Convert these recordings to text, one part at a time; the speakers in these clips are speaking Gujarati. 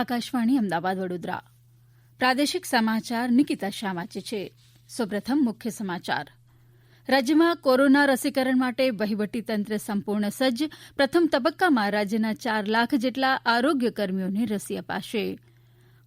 આકાશવાણી અમદાવાદ વડોદરા. પ્રાદેશિક સમાચાર નિકિતા શાહ વાંચે છે. સૌપ્રથમ મુખ્ય સમાચાર. રાજ્યમાં કોરોના રસીકરણ માટે વહીવટીતંત્ર સંપૂર્ણ સજ્જ. પ્રથમ તબક્કામાં રાજ્યના ચાર લાખ જેટલા આરોગ્ય કર્મીઓને રસી અપાશે.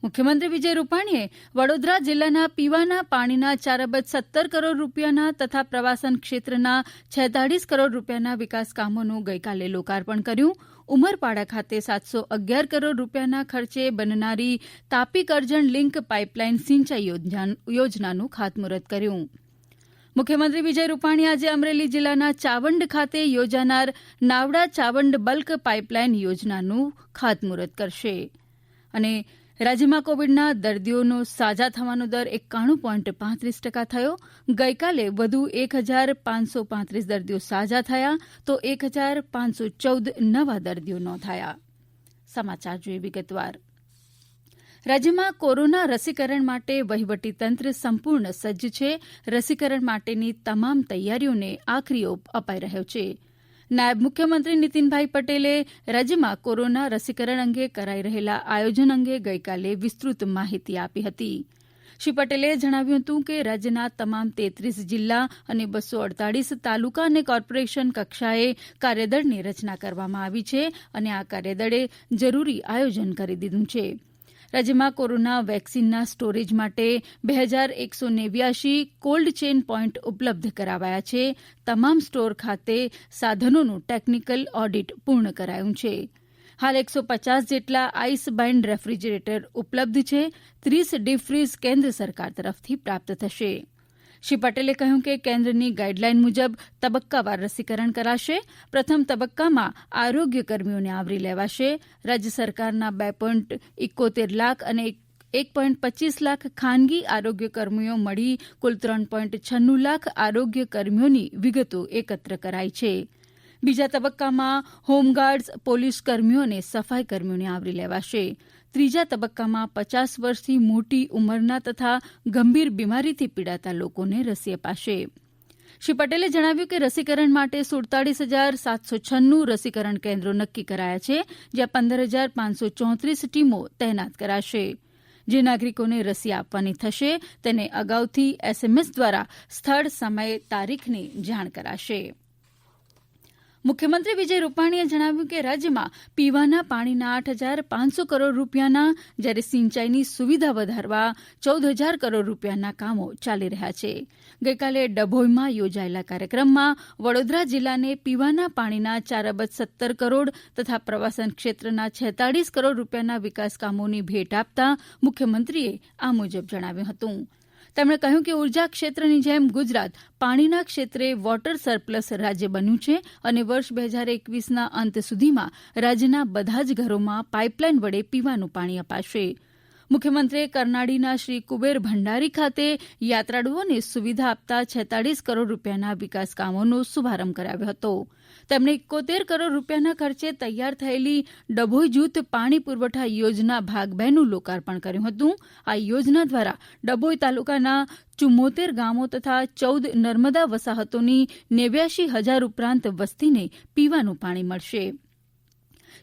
મુખ્યમંત્રી વિજય રૂપાણીએ વડોદરા જિલ્લાના પીવાના પાણીના ચાર અબજ સત્તર કરોડ રૂપિયાના તથા પ્રવાસન ક્ષેત્રના છેતાળીસ કરોડ રૂપિયાના વિકાસ કામોનું ગઈકાલે લોકાર્પણ કર્યું. ઉમરપાડા ખાતે સાતસો અગિયાર કરોડ રૂપિયાના ખર્ચે બનનારી તાપી કરજણ લિંક પાઇપલાઇન સિંચાઈ યોજનાનું ખાતમુહૂર્ત કર્યું. મુખ્યમંત્રી વિજય રૂપાણી આજે અમરેલી જિલ્લાના ચાવંડ ખાતે યોજાનાર નાવડા ચાવંડ બલ્ક પાઇપલાઇન યોજનાનું ખાતમુહૂર્ત કરશે. અને રાજ્યમાં કોવિડના દર્દીઓનો સાજા થવાનો દર એકાણું પોઈન્ટ પાંત્રીસ ટકા થયો. ગઈકાલે વધુ એક હજાર પાંચસો પાંત્રીસ દર્દીઓ સાજા થયા તો એક હજાર પાંચસો ચૌદ નવા દર્દીઓ નોંધાયા. સમાચાર જોઈએ વિગતવાર. રાજ્યમાં કોરોના રસીકરણ માટે વહીવટીતંત્ર સંપૂર્ણ સજ્જ છે. રસીકરણ માટેની તમામ તૈયારીઓને આખરી ઓપ અપાઈ રહ્યો છે. નાયબ મુખ્યમંત્રી નીતિનભાઈ પટેલે રાજ્યમાં કોરોના રસીકરણ અંગે કરાઈ રહેલા આયોજન અંગે ગઈકાલે વિસ્તૃત માહિતી આપી હતી. શ્રી પટેલે જણાવ્યું હતું કે રાજ્યના તમામ તેત્રીસ જિલ્લા અને બસો અડતાલીસ તાલુકા અને કોર્પોરેશન કક્ષાએ કાર્યદળની રચના કરવામાં આવી છે અને આ કાર્યદળે જરૂરી આયોજન કરી દીધું છે. રાજ્યમાં કોરોના વેક્સિનના સ્ટોરેજ માટે બે હજાર એકસો નેવ્યાશી કોલ્ડ ચેઇન પોઇન્ટ ઉપલબ્ધ કરાવાયા છે. તમામ સ્ટોર ખાતે સાધનોનું ટેકનિકલ ઓડિટ પૂર્ણ કરાયું છે. હાલ એકસો પચાસ જેટલા આઈસ બાઇન્ડ રેફ્રિજરેટર ઉપલબ્ધ છે. ત્રીસ ડીપ ફ્રીઝ કેન્દ્ર સરકાર તરફથી પ્રાપ્ત થશે. શ્રી પટેલે કહ્યું કે કેન્દ્રની ગાઇડલાઇન મુજબ તબક્કાવાર રસીકરણ કરાશે. પ્રથમ તબક્કામાં આરોગ્ય કર્મીઓને આવરી લેવાશે. રાજ્ય સરકારના બે પોઇન્ટ એકોતેર લાખ અને એક પોઈન્ટ પચીસ લાખ ખાનગી આરોગ્ય કર્મીઓ મળી. કુલ ત્રણ પોઈન્ટ છન્નું લાખ આરોગ્ય કર્મીઓની વિગતો એકત્ર કરાઈ છે. બીજા તબક્કામાં હોમગાર્ડ્સ પોલીસ કર્મીઓ અને સફાઈ કર્મીઓને આવરી લેવાશે. ત્રીજા તબક્કામાં પચાસ વર્ષથી મોટી ઉંમરના તથા ગંભીર બીમારીથી પીડાતા લોકોને રસી અપાશે. શ્રી પટેલે જણાવ્યું કે રસીકરણ માટે સુડતાલીસ હજાર સાતસો છન્નું રસીકરણ કેન્દ્રો નક્કી કરાયા છે, જ્યાં પંદર હજાર પાંચસો ચોત્રીસ ટીમો તૈનાત કરાશે. જે નાગરિકોને રસી આપવાની થશે, તેને અગાઉથી એસએમએસ દ્વારા સ્થળ, સમય, તારીખની જાણ કરાશે. મુખ્યમંત્રી વિજય રૂપાણીએ જણાવ્યું કે રાજ્યમાં પીવાના પાણીના આઠ હજાર પાંચસો કરોડ રૂપિયાના, જ્યારે સિંચાઈની સુવિધા વધારવા ચૌદ હજાર કરોડ રૂપિયાના કામો ચાલી રહ્યા છે. ગઈકાલે ડભોઈમાં યોજાયેલા કાર્યક્રમમાં વડોદરા જિલ્લાને પીવાના પાણીના ચાર અબજ સત્તર કરોડ તથા પ્રવાસન ક્ષેત્રના છેતાળીસ કરોડ રૂપિયાના વિકાસ કામોની ભેટ આપતા મુખ્યમંત્રીએ આ મુજબ જણાવ્યું હતું. તેમણે કહ્યું કે ઊર્જા ક્ષેત્રની જેમ ગુજરાત પાણીના ક્ષેત્રે વોટર સરપ્લસ રાજ્ય બન્યું છે અને વર્ષ બે હજાર એકવીસના અંત સુધીમાં રાજ્યના બધા જ ઘરોમાં પાઇપલાઇન વડે પીવાનું પાણી અપાશે. મુખ્યમંત્રીએ કરનાળીના શ્રી કુબેર ભંડારી ખાતે યાત્રાળુઓને સુવિધા આપતા છેતાળીસ કરોડ રૂપિયાના વિકાસ કામોનો શુભારંભ કરાવ્યો હતો. તેમણે એકોતેર કરોડ રૂપિયાના ખર્ચે તૈયાર થયેલી ડભોઈ જૂથ પાણી પુરવઠા યોજના ભાગ બેનું લોકાર્પણ કર્યું હતું. આ યોજના દ્વારા ડભોઈ તાલુકાના ચુમ્મોતેર ગામો તથા ચૌદ નર્મદા વસાહતોની નેવ્યાશી હજાર ઉપરાંત વસ્તીને પીવાનું પાણી મળશે.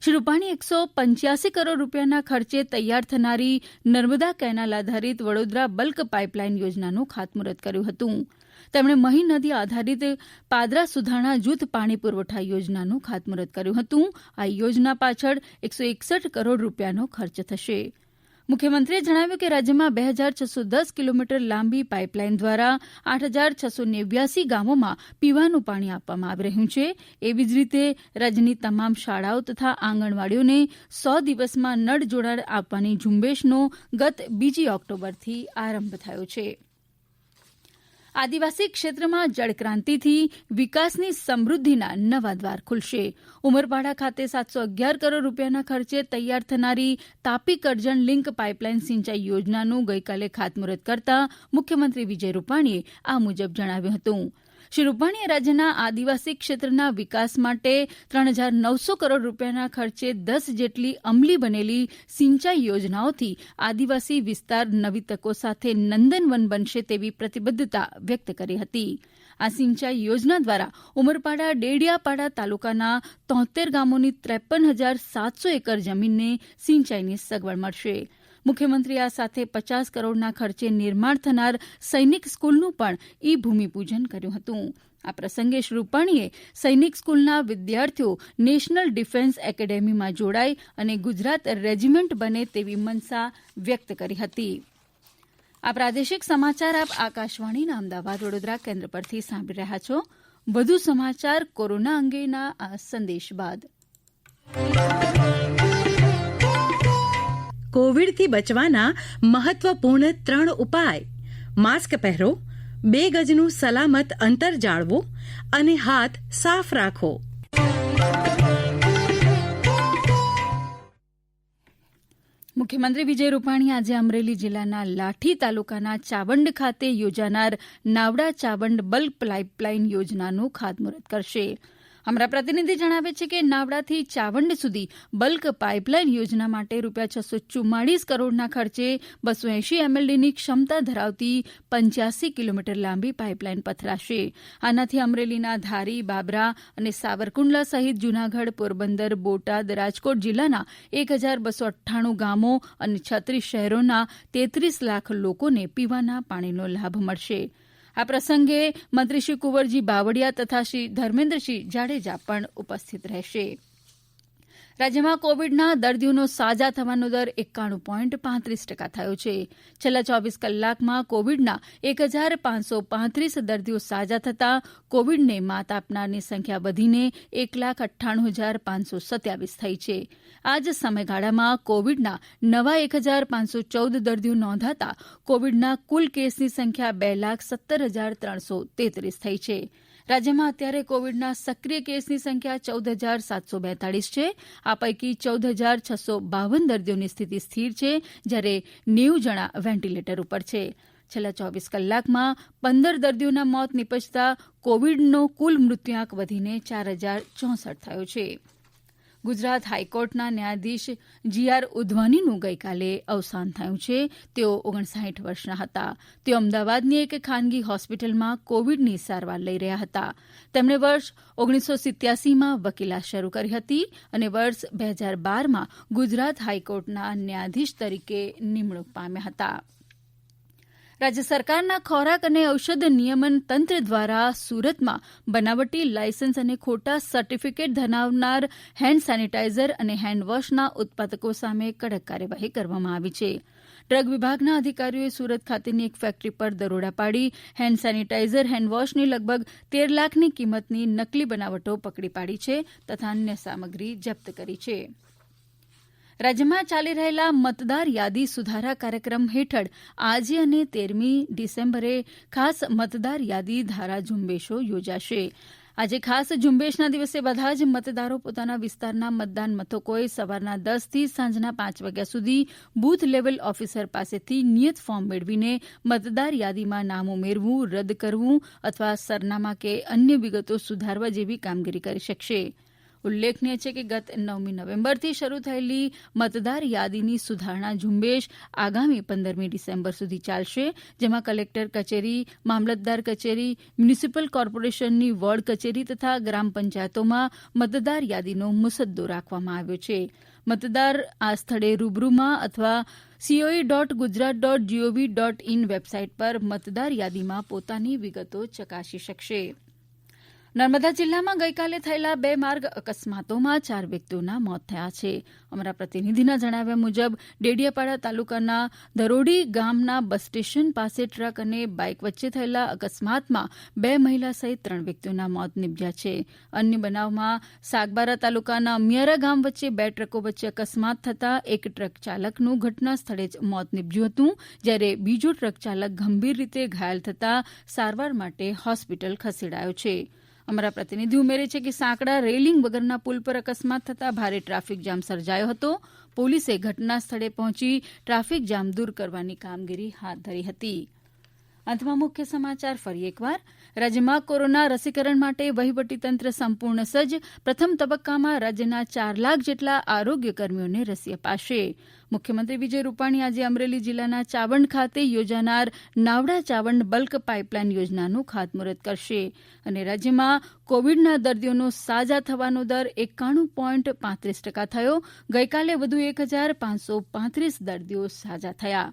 શ્રી રૂપાણી એકસો પંચ્યાસી કરોડ રૂપિયાના ખર્ચે તૈયાર થનારી નર્મદા કેનાલ આધારિત વડોદરા બલ્ક પાઇપલાઇન યોજનાનું ખાતમુહૂર્ત કર્યું હતું. તેમણે મહી નદી આધારિત પાદરા સુધારણા જૂથ પાણી પુરવઠા યોજનાનું ખાતમુહૂર્ત કર્યું હતું. આ યોજના પાછળ એકસો એકસઠ કરોડ રૂપિયાનો ખર્ચ થશે. મુખ્યમંત્રીએ જણાવ્યું કે રાજ્યમાં બે હજાર છસો દસ કિલોમીટર લાંબી પાઇપલાઇન દ્વારા આઠ હજાર છસો નેવ્યાસી ગામોમાં પીવાનું પાણી આપવામાં આવી રહ્યું છે. એવી જ રીતે રાજ્યની તમામ શાળાઓ તથા આંગણવાડીઓને સો દિવસમાં નળ જોડાણ આપવાની ઝુંબેશનો ગત બીજી ઓક્ટોબરથી આરંભ થયો છે. આદિવાસી ક્ષેત્રમાં જળક્રાંતિથી વિકાસની સમૃદ્ધિના નવા દ્વાર ખુલશે. ઉમરપાડા ખાતે સાતસો અગિયાર કરોડ રૂપિયાના ખર્ચે તૈયાર થનારી તાપી કરજણ લિંક પાઇપલાઇન સિંચાઈ યોજનાનું ગઈકાલે ખાતમુહૂર્ત કરતા મુખ્યમંત્રી વિજય રૂપાણીએ આ મુજબ જણાવ્યું હતું. શ્રી રૂપાણીએ રાજ્યના આદિવાસી ક્ષેત્રના વિકાસ માટે ત્રણ હજાર નવસો કરોડ રૂપિયાના ખર્ચે દસ જેટલી અમલી બનેલી સિંચાઈ યોજનાઓથી આદિવાસી વિસ્તાર નવી તકો સાથે નંદનવન બનશે તેવી પ્રતિબદ્ધતા વ્યક્ત કરી હતી. આ સિંચાઈ યોજના દ્વારા ઉમરપાડા ડેડિયાપાડા તાલુકાના તોતેર ગામોની ત્રેપન હજાર સાતસો એકર જમીનને સિંચાઈની સગવડ મળશે. મુખ્યમંત્રી આ સાથે પચાસ કરોડના ખર્ચે નિર્માણ થનાર સૈનિક સ્કૂલનું પણ ઇ ભૂમિપૂજન કર્યું હતું. આ પ્રસંગે શ્રી રૂપાણીએ સૈનિક સ્કૂલના વિદ્યાર્થીઓ નેશનલ ડિફેન્સ એકેડેમીમાં જોડાય અને ગુજરાત રેજીમેન્ટ બને તેવી મનસા વ્યક્ત કરી હતી. આ પ્રાદેશિક સમાચાર આપ આકાશવાણીના અમદાવાદ વડોદરા કેન્દ્ર પરથી સાંભળી રહ્યા છો. વધુ સમાચાર કોરોના અંગેના આ સંદેશ બાદ. કોવિડથી બચવાના મહત્વપૂર્ણ ત્રણ ઉપાય. માસ્ક પહેરો, બે ગજનું સલામત અંતર જાળવો અને હાથ સાફ રાખો. મુખ્યમંત્રી વિજય રૂપાણી આજે અમરેલી જિલ્લાના લાઠી તાલુકાના ચાવંડ ખાતે યોજાનાર નાવડા ચાવંડ બલ્ક પાઇપલાઇન યોજનાનું ખાતમુહૂર્ત કરશે. અમારા પ્રતિનિધિ જણાવે છે કે નાવડાથી ચાવંડ સુધી બલ્ક પાઇપલાઇન યોજના માટે રૂપિયા છસો ચુમ્માળીસ કરોડના ખર્ચે બસો એંશી એમએલડીની ક્ષમતા ધરાવતી પંચ્યાસી કિલોમીટર લાંબી પાઇપલાઇન પથરાશે. આનાથી અમરેલીના ધારી, બાબરા અને સાવરકુંડલા સહિત જૂનાગઢ, પોરબંદર, બોટાદ, રાજકોટ જિલ્લાના એક હજાર બસો અઠ્ઠાણું ગામો અને છત્રીસ શહેરોના તેત્રીસ લાખ લોકોને પીવાના પાણીનો લાભ મળશે. આ પ્રસંગે મંત્રી શ્રી કુંવરજી બાવળીયા તથા શ્રી ધર્મેન્દ્રસિંહ જાડેજા પણ ઉપસ્થિત રહેશે. રાજ્યમાં કોવિડના દર્દીઓનો સાજા થવાનો દર એકાણું પોઇન્ટ પાંત્રીસ ટકા થયો છે. છેલ્લા ચોવીસ કલાકમાં કોવિડના એક હજાર પાંચસો પાંત્રીસ દર્દીઓ સાજા થતાં કોવિડને માત આપનારની સંખ્યા વધીને એક લાખ અઠ્ઠાણું હજાર પાંચસો સત્યાવીસ થઈ છે. આ જ સમયગાળામાં કોવિડના નવા એક હજાર પાંચસો ચૌદ દર્દીઓ નોંધાતા કોવિડના કુલ કેસની સંખ્યા બે લાખ સત્તર હજાર ત્રણસો તેત્રીસ થઈ છે. રાજ્યમાં અત્યારે કોવિડના સક્રિય કેસની સંખ્યા ચૌદ હજાર સાતસો બેતાળીસ છે. આ પૈકી ચૌદ હજાર છસો બાવન દર્દીઓની સ્થિતિ સ્થિર છે, જ્યારે નેવું જણા વેન્ટિલેટર ઉપર છે. છેલ્લા ચોવીસ કલાકમાં પંદર દર્દીઓના મોત નીપજતા કોવિડનો કુલ મૃત્યુઆંક વધીને ચાર હજાર ચોસઠ થયો છે. ગુજરાત હાઈકોર્ટના ન્યાયાધીશ જી આર ઉધવાનીનું ગઈકાલે અવસાન થયું છે. તેઓ ઓગણસાઠ વર્ષના હતા. તેઓ અમદાવાદની એક ખાનગી હોસ્પિટલમાં કોવિડની સારવાર લઈ રહ્યા હતા. તેમણે વર્ષ ઓગણીસો સિત્યાસીમાં વકીલાત શરૂ કરી હતી અને વર્ષ બે હજાર બારમાં ગુજરાત હાઈકોર્ટના ન્યાયાધીશ તરીકે નિમણૂક પામ્યા હતા. રાજ્ય સરકારના ખોરાક અને ઔષધ નિયમન તંત્ર દ્વારા સુરતમાં બનાવટી લાયસન્સ અને ખોટા સર્ટિફિકેટ ધરાવનાર હેન્ડ સેનિટાઇઝર અને હેન્ડવોશના ઉત્પાદકો સામે કડક કાર્યવાહી કરવામાં આવી છે. ડ્રગ વિભાગના અધિકારીઓએ સુરત ખાતેની એક ફેક્ટરી પર દરોડા પાડી હેન્ડ સેનિટાઇઝર હેન્ડવોશની લગભગ તેર લાખની કિંમતની નકલી બનાવટો પકડી પાડી છે તથા અન્ય સામગ્રી જપ્ત કરી છે. રાજ્યમાં ચાલી રહેલા મતદાર યાદી સુધારા કાર્યક્રમ હેઠળ આજે અને તેરમી ડિસેમ્બરે ખાસ મતદાર યાદી ધારા ઝુંબેશો યોજાશે. આજે ખાસ ઝુંબેશના દિવસે બધા જ મતદારો પોતાના વિસ્તારના મતદાન મથકોએ સવારના દસથી સાંજના પાંચ વાગ્યા સુધી બૂથ લેવલ ઓફિસર પાસેથી નિયત ફોર્મ મેળવીને મતદાર યાદીમાં નામ ઉમેરવું, રદ કરવું અથવા સરનામા કે અન્ય વિગતો સુધારવા જેવી કામગીરી કરી શકશે. ઉલ્લેખનીય છે કે ગત નવમી નવેમ્બરથી શરૂ થયેલી મતદાર યાદીની સુધારણા ઝુંબેશ આગામી પંદરમી ડિસેમ્બર સુધી ચાલશે, જેમાં કલેક્ટર કચેરી, મામલતદાર કચેરી, મ્યુનિસિપલ કોર્પોરેશનની વોર્ડ કચેરી તથા ગ્રામ પંચાયતોમાં મતદાર યાદીનો મુસદ્દો રાખવામાં આવ્યો છે. મતદાર આ સ્થળે રૂબરૂમાં અથવા COE dot Gujarat dot GOV dot in website પર મતદાર યાદીમાં પોતાની વિગતો ચકાસી શકશે. નર્મદા જિલ્લામાં ગઈકાલે થયેલા બે માર્ગ અકસ્માતોમાં ચાર વ્યક્તિઓના મોત થયા છે. અમારા પ્રતિનિધિના જણાવ્યા મુજબ, ડેડિયાપાડા તાલુકાના દરોડી ગામના બસ સ્ટેશન પાસે ટ્રક અને બાઇક વચ્ચે થયેલા અકસ્માતમાં બે મહિલા સહિત ત્રણ વ્યક્તિઓના મોત નિપજ્યા છે. અન્ય બનાવમાં, સાગબારા તાલુકાના અમિયારા ગામ વચ્ચે બે ટ્રકો વચ્ચે અકસ્માત થતાં એક ટ્રક ચાલકનું ઘટના સ્થળે જ મોત નીપજ્યું હતું, જ્યારે બીજો ટ્રક ચાલક ગંભીર રીતે ઘાયલ થતાં સારવાર માટે હોસ્પિટલ ખસેડાયો છે. અમારા પ્રતિનિધિ ઉમેરે છે કે સાંકડા, રેલિંગ વગરના પુલ પર અકસ્માત થતાં ભારે ટ્રાફિક જામ સર્જાયો હતો. પોલીસે ઘટના સ્થળે પહોંચી ટ્રાફિક જામ દૂર કરવાની કામગીરી હાથ ધરી હતી. અંતમાં મુખ્ય સમાચાર ફરી એકવાર. રાજ્યમાં કોરોના રસીકરણ માટે વહીવટીતંત્ર સંપૂર્ણ સજ્જ. પ્રથમ તબક્કામાં રાજ્યના ચાર લાખ જેટલા આરોગ્ય કર્મીઓને રસી અપાશે. મુખ્યમંત્રી વિજય રૂપાણી આજે અમરેલી જિલ્લાના ચાવંડ ખાતે યોજાનાર નાવડા ચાવંડ બલ્ક પાઇપલાઇન યોજનાનું ખાતમુહૂર્ત કરશે અને રાજ્યમાં કોવિડના દર્દીઓનો સાજા થવાનો દર એકાણું પોઈન્ટ પાંત્રીસ ટકા થયો. ગઈકાલે વધુ એક હજાર પાંચસો પાંત્રીસ દર્દીઓ સાજા થયા.